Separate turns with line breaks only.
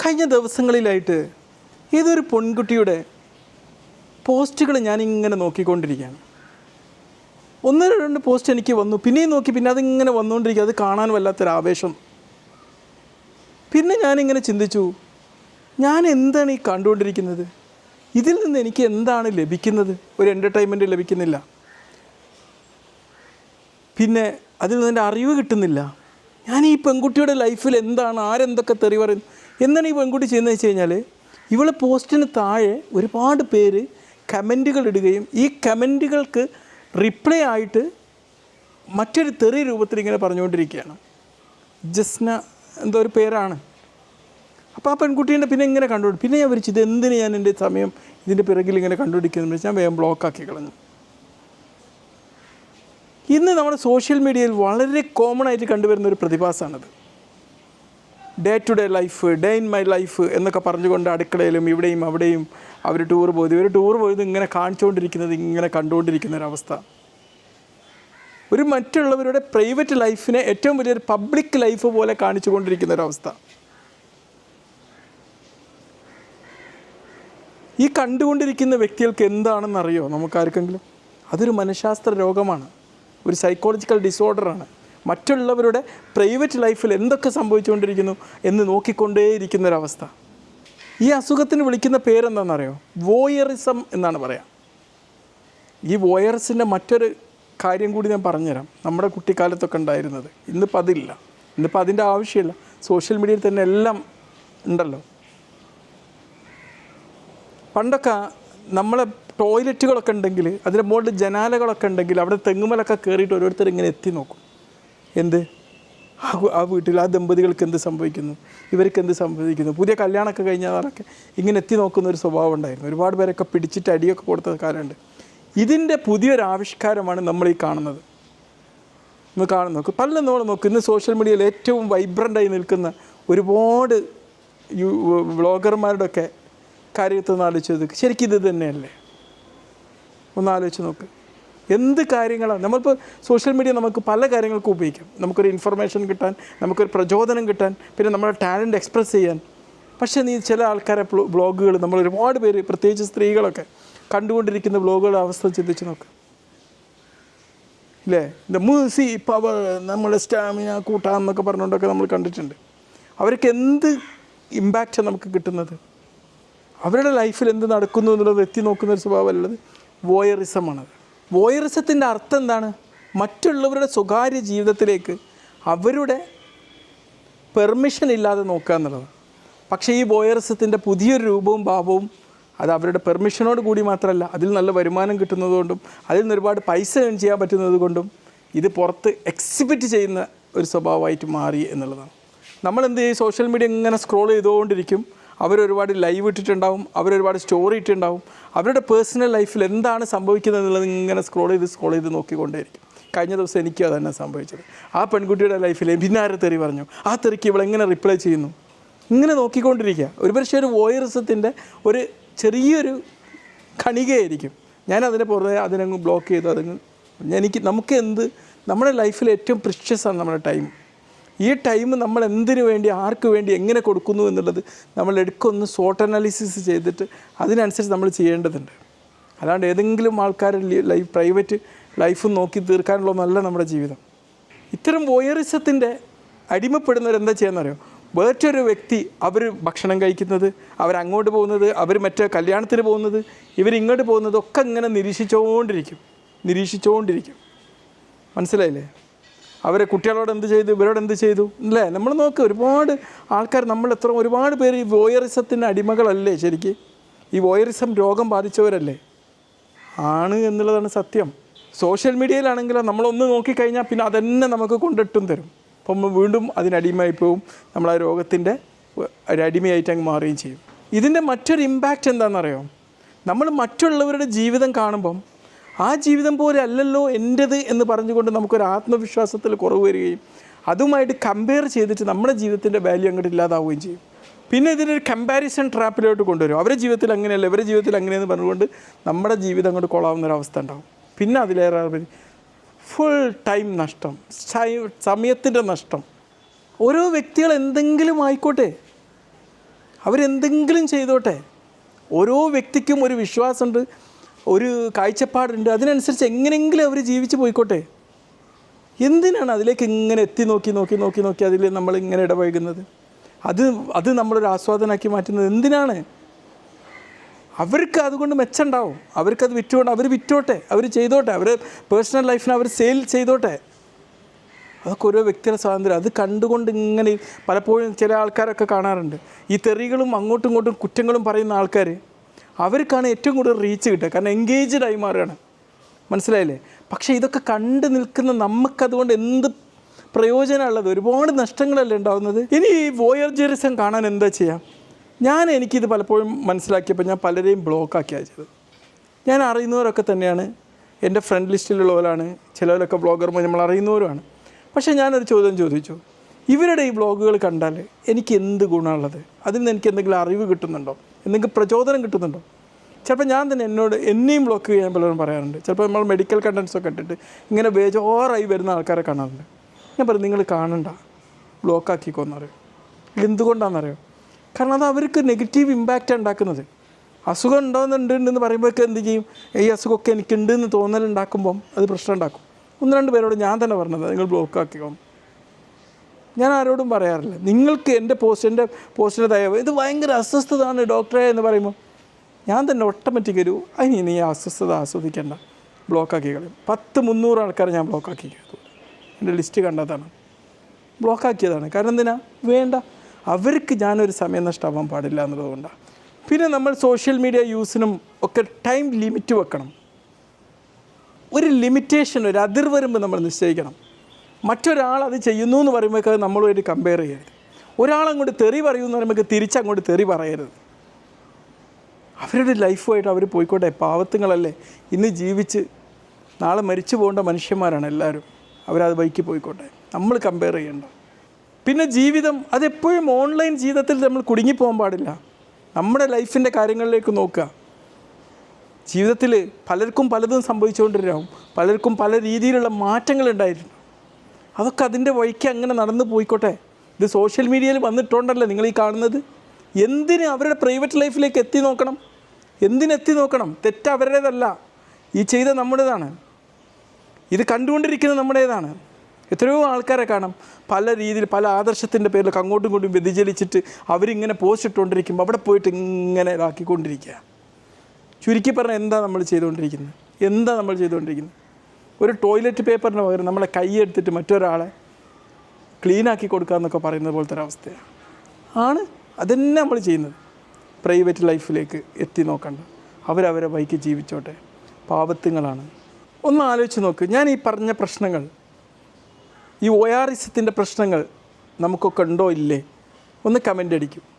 കഴിഞ്ഞ ദിവസങ്ങളിലായിട്ട് ഏതൊരു പെൺകുട്ടിയുടെ പോസ്റ്റുകൾ ഞാൻ ഇങ്ങനെ നോക്കിക്കൊണ്ടിരിക്കുകയാണ്. ഒന്ന് രണ്ട് പോസ്റ്റ് എനിക്ക് വന്നു. പിന്നെയും നോക്കി പിന്നെ അതിങ്ങനെ വന്നുകൊണ്ടിരിക്കുക. അത് കാണാൻ വല്ലാത്തൊരു ആവേശം. പിന്നെ ഞാനിങ്ങനെ ചിന്തിച്ചു ഞാൻ എന്താണ് ഈ കണ്ടുകൊണ്ടിരിക്കുന്നത്? ഇതിൽ നിന്ന് എനിക്ക് എന്താണ് ലഭിക്കുന്നത്? ഒരു എന്റർടൈൻമെന്റ് ലഭിക്കുന്നില്ല. പിന്നെ അതിൽ നിന്ന് എന്റെ അറിവ് കിട്ടുന്നില്ല. ഞാൻ ഈ പെൺകുട്ടിയുടെ ലൈഫിൽ എന്താണ് ആരെന്തൊക്കെ തെറി പറയുന്നു എന്താണ് ഈ പെൺകുട്ടി ചെയ്യുന്നത് വെച്ച് കഴിഞ്ഞാൽ ഇവളെ പോസ്റ്റിന് താഴെ ഒരുപാട് പേര് കമന്റുകൾ ഇടുകയും ഈ കമന്റുകൾക്ക് റിപ്ലൈ ആയിട്ട് മറ്റൊരു തെറി രൂപത്തിൽ ഇങ്ങനെ പറഞ്ഞുകൊണ്ടിരിക്കുകയാണ്. ജസ്ന എന്തോ ഒരു പേരാണ്. അപ്പോൾ ആ പെൺകുട്ടീന്റെ പിന്നെ ഇങ്ങനെ കണ്ടുപിടിക്കും പിന്നെ ഞാൻ വിളിച്ചു ഇത് എന്തിന് ഞാൻ എന്റെ സമയം ഇതിന്റെ പിറകിൽ ഇങ്ങനെ കണ്ടുപിടിക്കുന്നു ഞാൻ വേഗം ബ്ലോക്കാക്കി കളഞ്ഞു. ഇന്ന് നമ്മുടെ സോഷ്യൽ മീഡിയയിൽ വളരെ കോമൺ ആയിട്ട് കണ്ടുവരുന്ന ഒരു പ്രതിഭാസമാണത്. Day to day life day in my life എന്നൊക്കെ പറഞ്ഞുകൊണ്ട് അടുക്കളയിലും ഇവിടെയും അവിടെയും അവർ ടൂർ പോയത്. ഇവർ ടൂർ പോയത് ഇങ്ങനെ കാണിച്ചുകൊണ്ടിരിക്കുന്നത് ഇങ്ങനെ കണ്ടുകൊണ്ടിരിക്കുന്ന ഒരവസ്ഥ ഒരു മറ്റുള്ളവരുടെ പ്രൈവറ്റ് ലൈഫിനെ ഏറ്റവും വലിയൊരു പബ്ലിക് ലൈഫ് പോലെ കാണിച്ചുകൊണ്ടിരിക്കുന്ന ഒരവസ്ഥ ഈ കണ്ടുകൊണ്ടിരിക്കുന്ന വ്യക്തികൾക്ക് എന്താണെന്നറിയോ? നമുക്കാർക്കെങ്കിലും? അതൊരു മനഃശാസ്ത്ര രോഗമാണ്. ഒരു സൈക്കോളജിക്കൽ ഡിസോർഡറാണ് മറ്റുള്ളവരുടെ പ്രൈവറ്റ് ലൈഫിൽ എന്തൊക്കെ സംഭവിച്ചുകൊണ്ടിരിക്കുന്നു എന്ന് നോക്കിക്കൊണ്ടേയിരിക്കുന്ന ഒരവസ്ഥ ഈ അസുഖത്തിന് വിളിക്കുന്ന പേരെന്താണെന്നറിയോ? വോയറിസം എന്നാണ് പറയാം. ഈ വോയറിസിന്റെ മറ്റൊരു കാര്യം കൂടി ഞാൻ പറഞ്ഞുതരാം. നമ്മുടെ കുട്ടിക്കാലത്തൊക്കെ ഉണ്ടായിരുന്നത്. ഇന്നിപ്പോൾ അതില്ല. ഇന്നിപ്പോൾ അതിന്റെ ആവശ്യമില്ല. സോഷ്യൽ മീഡിയയിൽ തന്നെ എല്ലാം ഉണ്ടല്ലോ. പണ്ടൊക്കെ നമ്മളെ ടോയ്ലറ്റുകളൊക്കെ ഉണ്ടെങ്കിൽ അതിന്റെ മുകളിൽ ജനാലകളൊക്കെ ഉണ്ടെങ്കിൽ അവിടെ തെങ്ങുമലൊക്കെ കയറിയിട്ട് ഓരോരുത്തർ ഇങ്ങനെ എത്തി നോക്കും. എന്ത്? ആ വീട്ടിൽ ആ ദമ്പതികൾക്ക് എന്ത് സംഭവിക്കുന്നു? ഇവർക്ക് എന്ത് സംഭവിക്കുന്നു? പുതിയ കല്യാണമൊക്കെ കഴിഞ്ഞാലൊക്കെ ഇങ്ങനെ എത്തി നോക്കുന്ന ഒരു സ്വഭാവം ഉണ്ടായിരുന്നു. ഒരുപാട് പേരൊക്കെ പിടിച്ചിട്ട് അടിയൊക്കെ കൊടുത്ത കാലമുണ്ട് ഇതിന്റെ പുതിയൊരു ആവിഷ്കാരമാണ് നമ്മൾ ഈ കാണുന്നത്. ഇന്ന് കാണുന്നു നോക്ക്. പല നമ്മൾ നോക്കും ഇന്ന് സോഷ്യൽ മീഡിയയിൽ ഏറ്റവും വൈബ്രന്റായി നിൽക്കുന്ന ഒരുപാട് യു വ്ളോഗർമാരുടെയൊക്കെ കാര്യത്തിൽ നിന്ന് ആലോചിച്ചത് ശരിക്കും ഇത് തന്നെയല്ലേ? ഒന്ന് ആലോചിച്ച് നോക്ക്. എന്ത് കാര്യങ്ങളാണ് നമ്മളിപ്പോൾ സോഷ്യൽ മീഡിയ നമുക്ക് പല കാര്യങ്ങൾക്കും ഉപയോഗിക്കാം. നമുക്കൊരു ഇൻഫർമേഷൻ കിട്ടാൻ നമുക്കൊരു പ്രചോദനം കിട്ടാൻ പിന്നെ നമ്മുടെ ടാലന്റ് എക്സ്പ്രസ് ചെയ്യാൻ. പക്ഷേ നീ ചില ആൾക്കാരെ ബ്ലോഗുകൾ നമ്മൾ ഒരുപാട് പേര് പ്രത്യേകിച്ച് സ്ത്രീകളൊക്കെ കണ്ടുകൊണ്ടിരിക്കുന്ന ബ്ലോഗുകളുടെ അവസ്ഥ ചിന്തിച്ച് നോക്ക്. ഇല്ലേ? ദ മൂസി പവർ നമ്മളെ സ്റ്റാമിന കൂട്ടാം എന്നൊക്കെ പറഞ്ഞുകൊണ്ടൊക്കെ നമ്മൾ കണ്ടിട്ടുണ്ട്. അവർക്ക് എന്ത് ഇമ്പാക്റ്റാണ് നമുക്ക് കിട്ടുന്നത്? അവരുടെ ലൈഫിൽ എന്ത് നടക്കുന്നു എന്നുള്ളത് എത്തി നോക്കുന്ന ഒരു സ്വഭാവമല്ലത്. വോയറിസമാണത് വോയറിസത്തിന്റെ അർത്ഥം എന്താണ്? മറ്റുള്ളവരുടെ സ്വകാര്യ ജീവിതത്തിലേക്ക് അവരുടെ പെർമിഷൻ ഇല്ലാതെ നോക്കുക എന്നുള്ളത് പക്ഷേ ഈ വോയറിസത്തിന്റെ പുതിയൊരു രൂപവും ഭാവവും അത് അവരുടെ പെർമിഷനോട് കൂടി മാത്രമല്ല അതിൽ നല്ല വരുമാനം കിട്ടുന്നതുകൊണ്ടും അതിൽ നിന്ന് ഒരുപാട് പൈസ ഏൺ ചെയ്യാൻ പറ്റുന്നത് കൊണ്ടും ഇത് പുറത്ത് എക്സിബിറ്റ് ചെയ്യുന്ന ഒരു സ്വഭാവമായിട്ട് മാറി എന്നുള്ളതാണ്. നമ്മൾ നമ്മളെന്ത് ചെയ്യും? സോഷ്യൽ മീഡിയ ഇങ്ങനെ സ്ക്രോൾ ചെയ്തുകൊണ്ടിരിക്കും. അവരൊരുപാട് ലൈവ് ഇട്ടിട്ടുണ്ടാവും അവരൊരുപാട് സ്റ്റോറി ഇട്ടിട്ടുണ്ടാവും. അവരുടെ പേഴ്സണൽ ലൈഫിൽ എന്താണ് സംഭവിക്കുന്നത് എന്നുള്ളത് ഇങ്ങനെ സ്ക്രോൾ ചെയ്ത് സ്ക്രോൾ ചെയ്ത് നോക്കിക്കൊണ്ടേയിരിക്കും. കഴിഞ്ഞ ദിവസം എനിക്കും അതന്നെ സംഭവിച്ചത്. ആ പെൺകുട്ടിയുടെ ലൈഫിൽ പിന്നെ തെറി പറഞ്ഞു. ആ തെറിക്ക് ഇവൾ എങ്ങനെ റിപ്ലൈ ചെയ്യുന്നു? ഇങ്ങനെ നോക്കിക്കൊണ്ടിരിക്കുക. ഒരു പക്ഷേ ഒരു വോയറിസത്തിന്റെ ഒരു ചെറിയൊരു കണികയായിരിക്കും. ഞാൻ അതിനെ അതിനങ്ങ് ബ്ലോക്ക് ചെയ്തു അതങ്ങ് എനിക്ക് നമുക്ക് എന്ത് നമ്മുടെ ലൈഫിൽ ഏറ്റവും പ്രിഷ്യസാണ് നമ്മുടെ ടൈം ഈ ടൈം നമ്മൾ എന്തിനു വേണ്ടി ആർക്ക് വേണ്ടി എങ്ങനെ കൊടുക്കുന്നു എന്നുള്ളത് നമ്മൾ എടുക്കൊന്ന് സോട്ട് അനാലിസിസ് ചെയ്തിട്ട് അതിനനുസരിച്ച് നമ്മൾ ചെയ്യേണ്ടതുണ്ട്. അല്ലാണ്ട് ഏതെങ്കിലും ആൾക്കാർ ലൈഫ് പ്രൈവറ്റ് ലൈഫ് നോക്കി തീർക്കാനുള്ളതല്ല നമ്മുടെ ജീവിതം. ഇത്തരം വോയറിസത്തിന്റെ അടിമപ്പെടുന്നവരെന്താ ചെയ്യുന്നറിയോ വേറൊരു വ്യക്തി അവർ ഭക്ഷണം കഴിക്കുന്നത് അവരങ്ങോട്ട് പോകുന്നത് അവർ മറ്റേ കല്യാണത്തിന് പോകുന്നത് ഇവരിങ്ങോട്ട് പോകുന്നത് ഒക്കെ ഇങ്ങനെ നിരീക്ഷിച്ചുകൊണ്ടിരിക്കും. നിരീക്ഷിച്ചുകൊണ്ടിരിക്കും. മനസ്സിലായില്ലേ? അവരെ കുട്ടികളോട് എന്ത് ചെയ്തു? ഇവരോട് എന്ത് ചെയ്തു? അല്ലേ? നമ്മൾ നോക്ക് ഒരുപാട് ആൾക്കാർ നമ്മൾ എത്ര ഒരുപാട് പേര് ഈ വോയറിസത്തിന്റെ അടിമകളല്ലേ ശരിക്ക്? ഈ വോയറിസം രോഗം ബാധിച്ചവരല്ലേ? ആണ് എന്നുള്ളതാണ് സത്യം. സോഷ്യൽ മീഡിയയിലാണെങ്കിൽ നമ്മളൊന്ന് നോക്കിക്കഴിഞ്ഞാൽ പിന്നെ അതന്നെ നമുക്ക് കൊണ്ടിട്ടും തരും. അപ്പം വീണ്ടും അതിനടിമയായി പോവും. നമ്മൾ ആ രോഗത്തിന്റെ ഒരടിമയായിട്ട് അങ്ങ് മാറുകയും ചെയ്യും. ഇതിന്റെ മറ്റൊരു ഇമ്പാക്റ്റ് എന്താണെന്നറിയോ? നമ്മൾ മറ്റുള്ളവരുടെ ജീവിതം കാണുമ്പം ആ ജീവിതം പോലെ അല്ലല്ലോ എന്റെത് എന്ന് പറഞ്ഞുകൊണ്ട് നമുക്കൊരു ആത്മവിശ്വാസത്തിൽ കുറവ് വരികയും അതുമായിട്ട് കമ്പയർ ചെയ്തിട്ട് നമ്മുടെ ജീവിതത്തിന്റെ വാല്യൂ അങ്ങോട്ട് ഇല്ലാതാവുകയും ചെയ്യും. പിന്നെ ഇതിനൊരു കമ്പാരിസൺ ട്രാപ്പിലോട്ട് കൊണ്ടുവരും. അവരുടെ ജീവിതത്തിൽ അങ്ങനെയല്ല ഇവരുടെ ജീവിതത്തിൽ അങ്ങനെയെന്ന് പറഞ്ഞുകൊണ്ട് നമ്മുടെ ജീവിതം അങ്ങോട്ട് കൊളാവുന്ന ഒരു അവസ്ഥ ഉണ്ടാവും. പിന്നെ അതിലേറെ ഫുൾ ടൈം നഷ്ടം സമയത്തിന്റെ നഷ്ടം. ഓരോ വ്യക്തികൾ എന്തെങ്കിലും ആയിക്കോട്ടെ അവരെന്തെങ്കിലും ചെയ്തോട്ടെ ഓരോ വ്യക്തിക്കും ഒരു വിശ്വാസമുണ്ട്. ഒരു കാഴ്ചപ്പാടുണ്ട്. അതിനനുസരിച്ച് എങ്ങനെയെങ്കിലും അവർ ജീവിച്ച് പോയിക്കോട്ടെ. എന്തിനാണ് അതിലേക്ക് ഇങ്ങനെ എത്തി നോക്കി നോക്കി നോക്കി നോക്കി അതിൽ നമ്മൾ ഇങ്ങനെ ഇടപഴകുന്നത്? അത് അത് നമ്മളൊരു ആസ്വാദനമാക്കി മാറ്റുന്നത് എന്തിനാണ്? അവർക്ക് അതുകൊണ്ട് മെച്ചമുണ്ടാവും. അവർക്കത് വിറ്റുകൊണ്ട് അവർ വിറ്റോട്ടെ അവർ ചെയ്തോട്ടെ അവർ പേഴ്സണൽ ലൈഫിന് അവർ സെയിൽ ചെയ്തോട്ടെ. അതൊക്കെ ഓരോ വ്യക്തിയുടെ സ്വാതന്ത്ര്യം. അത് കണ്ടുകൊണ്ട് ഇങ്ങനെ പലപ്പോഴും ചില ആൾക്കാരൊക്കെ കാണാറുണ്ട്. ഈ തെറികളും അങ്ങോട്ടും ഇങ്ങോട്ടും കുറ്റങ്ങളും പറയുന്ന ആൾക്കാർ അവർക്കാണ് ഏറ്റവും കൂടുതൽ റീച്ച് കിട്ടുക. കാരണം എൻഗേജ്ഡ് ആയി മാറുകയാണ്. മനസ്സിലായില്ലേ? പക്ഷേ ഇതൊക്കെ കണ്ടു നിൽക്കുന്ന നമുക്കതുകൊണ്ട് എന്ത് പ്രയോജനമുള്ളത്? ഒരുപാട് നഷ്ടങ്ങളല്ലേ ഉണ്ടാകുന്നത് ഇനി ഈ വോയർജറിസം കാണാൻ എന്താ ചെയ്യാം? ഞാൻ എനിക്കിത് പലപ്പോഴും മനസ്സിലാക്കിയപ്പോൾ ഞാൻ പലരെയും ബ്ലോക്കാക്കി അയച്ചത് ഞാൻ അറിയുന്നവരൊക്കെ തന്നെയാണ്. എന്റെ ഫ്രണ്ട് ലിസ്റ്റിലുള്ളവരാണ് ചിലവരൊക്കെ ബ്ലോഗർമാർ നമ്മൾ അറിയുന്നവരുമാണ്. പക്ഷേ ഞാനൊരു ചോദ്യം ചോദിച്ചു. ഇവരുടെ ഈ ബ്ലോഗുകൾ കണ്ടാൽ എനിക്ക് എന്ത് ഗുണമുള്ളത്? അതിൽ നിന്ന് എനിക്ക് എന്തെങ്കിലും അറിവ് കിട്ടുന്നുണ്ടോ? എന്തെങ്കിലും പ്രചോദനം കിട്ടുന്നുണ്ടോ? ചിലപ്പോൾ ഞാൻ തന്നെ എന്നോട് എന്നെയും ബ്ലോക്ക് ചെയ്യാൻ പലരും പറയാറുണ്ട്. ചിലപ്പോൾ നമ്മൾ മെഡിക്കൽ കണ്ടൻസൊക്കെ ഇട്ടിട്ട് ഇങ്ങനെ ബേജോറായി വരുന്ന ആൾക്കാരെ കാണാറുണ്ട്. ഞാൻ പറയും നിങ്ങൾ കാണണ്ട. ബ്ലോക്കാക്കിക്കോന്നറിയോ എന്തുകൊണ്ടാണെന്നറിയോ കാരണം അത് അവർക്ക് നെഗറ്റീവ് ഇമ്പാക്റ്റ് ഉണ്ടാക്കുന്നത്. അസുഖം ഉണ്ടോയെന്നുണ്ട് എന്ന് പറയുമ്പോഴൊക്കെ എന്ത് ചെയ്യും? ഈ അസുഖമൊക്കെ എനിക്കുണ്ടെന്ന് തോന്നലുണ്ടാക്കുമ്പം അത് പ്രശ്നം ഉണ്ടാക്കും. ഒന്ന് രണ്ട് പേരോട് ഞാൻ തന്നെ പറഞ്ഞത് നിങ്ങൾ ബ്ലോക്ക് ആക്കിക്കോ. ഞാൻ ആരോടും പറയാറില്ല. നിങ്ങൾക്ക് എന്റെ പോസ്റ്റിന്റെ പോസ്റ്റിന്റെ ദയവ് ഇത് ഭയങ്കര അസ്വസ്ഥതാണ് ഡോക്ടറെ എന്ന് പറയുമ്പോൾ ഞാൻ തന്നെ ഓട്ടോമാറ്റിക് ഒരു അതിന് ഇനി അസ്വസ്ഥത ആസ്വദിക്കേണ്ട. ബ്ലോക്കാക്കി കളയും. പത്ത് മുന്നൂറ് ആൾക്കാരെ ഞാൻ ബ്ലോക്കാക്കി എന്റെ ലിസ്റ്റ് കണ്ടതാണ്. ബ്ലോക്കാക്കിയതാണ് കാരണം എന്തിനാ? വേണ്ട. അവർക്ക് ഞാനൊരു സമയം നഷ്ടമാവാൻ പാടില്ല എന്നുള്ളതുകൊണ്ടാണ് പിന്നെ നമ്മൾ സോഷ്യൽ മീഡിയ യൂസിനും ഒക്കെ ടൈം ലിമിറ്റ് വെക്കണം. ഒരു ലിമിറ്റേഷൻ ഒരു അതിർവരുമ്പ് നമ്മൾ നിശ്ചയിക്കണം. മറ്റൊരാൾ അത് ചെയ്യുന്നു എന്ന് പറയുമ്പോൾ നമ്മളുമായിട്ട് കമ്പയർ ചെയ്യരുത്. ഒരാളങ്ങോട്ട് തെറി പറയൂ എന്ന് പറയുമ്പോൾ തിരിച്ചങ്ങോട്ട് തെറി പറയരുത്. അവരുടെ ലൈഫുമായിട്ട് അവർ പോയിക്കോട്ടെ പാവത്തുങ്ങളല്ലേ. ഇന്ന് ജീവിച്ച് നാളെ മരിച്ചു പോകേണ്ട മനുഷ്യന്മാരാണ് എല്ലാവരും. അവരത് ബൈക്ക് പോയിക്കോട്ടെ. നമ്മൾ കമ്പയർ ചെയ്യേണ്ട. പിന്നെ ജീവിതം അതെപ്പോഴും ഓൺലൈൻ ജീവിതത്തിൽ നമ്മൾ കുടുങ്ങിപ്പോകാൻ പാടില്ല. നമ്മുടെ ലൈഫിന്റെ കാര്യങ്ങളിലേക്ക് നോക്കുക. ജീവിതത്തിൽ പലർക്കും പലതും സംഭവിച്ചുകൊണ്ടിരിക്കും. പലർക്കും പല രീതിയിലുള്ള മാറ്റങ്ങൾ ഉണ്ടായിട്ടുണ്ട്. അതൊക്കെ അതിന്റെ വഴിക്ക് അങ്ങനെ നടന്നു പോയിക്കോട്ടെ. ഇത് സോഷ്യൽ മീഡിയയിൽ വന്നിട്ടുണ്ടല്ലോ നിങ്ങൾ ഈ കാണുന്നത്? എന്തിന് അവരുടെ പ്രൈവറ്റ് ലൈഫിലേക്ക് എത്തി നോക്കണം? എന്തിനെത്തി നോക്കണം? തെറ്റ് അവരുടേതല്ല. ഈ ചെയ്ത നമ്മുടേതാണ്. ഇത് കണ്ടുകൊണ്ടിരിക്കുന്നത് നമ്മുടേതാണ്. എത്രയോ ആൾക്കാരെ കാണാം. പല രീതിയിൽ പല ആദർശത്തിന്റെ പേരിലൊക്കെ അങ്ങോട്ടും ഇങ്ങോട്ടും വ്യതിചലിച്ചിട്ട് അവരിങ്ങനെ പോസ്റ്റ് അവിടെ പോയിട്ട് ഇങ്ങനെ ഇതാക്കിക്കൊണ്ടിരിക്കുക. ചുരുക്കി പറഞ്ഞാൽ എന്താ നമ്മൾ ചെയ്തുകൊണ്ടിരിക്കുന്നത്? എന്താ നമ്മൾ ചെയ്തുകൊണ്ടിരിക്കുന്നത്? ഒരു ടോയ്ലറ്റ് പേപ്പറിന് പകരം നമ്മളെ കൈ എടുത്തിട്ട് മറ്റൊരാളെ ക്ലീനാക്കി കൊടുക്കുക എന്നൊക്കെ പറയുന്നത് പോലത്തെ ഒരവസ്ഥയാണ്. ആണ് അതന്നെ നമ്മൾ ചെയ്യുന്നത്. പ്രൈവറ്റ് ലൈഫിലേക്ക് എത്തി നോക്കണ്ട. അവരവരെ ബൈക്ക് ജീവിച്ചോട്ടെ. പാപത്തുങ്ങളാണ്. ഒന്ന് ആലോചിച്ച് നോക്ക്. ഞാൻ ഈ പറഞ്ഞ പ്രശ്നങ്ങൾ ഈ ഒയാറിസത്തിന്റെ പ്രശ്നങ്ങൾ നമുക്കൊക്കെ ഉണ്ടോ ഇല്ലേ? ഒന്ന് കമന്റ് അടിക്കും.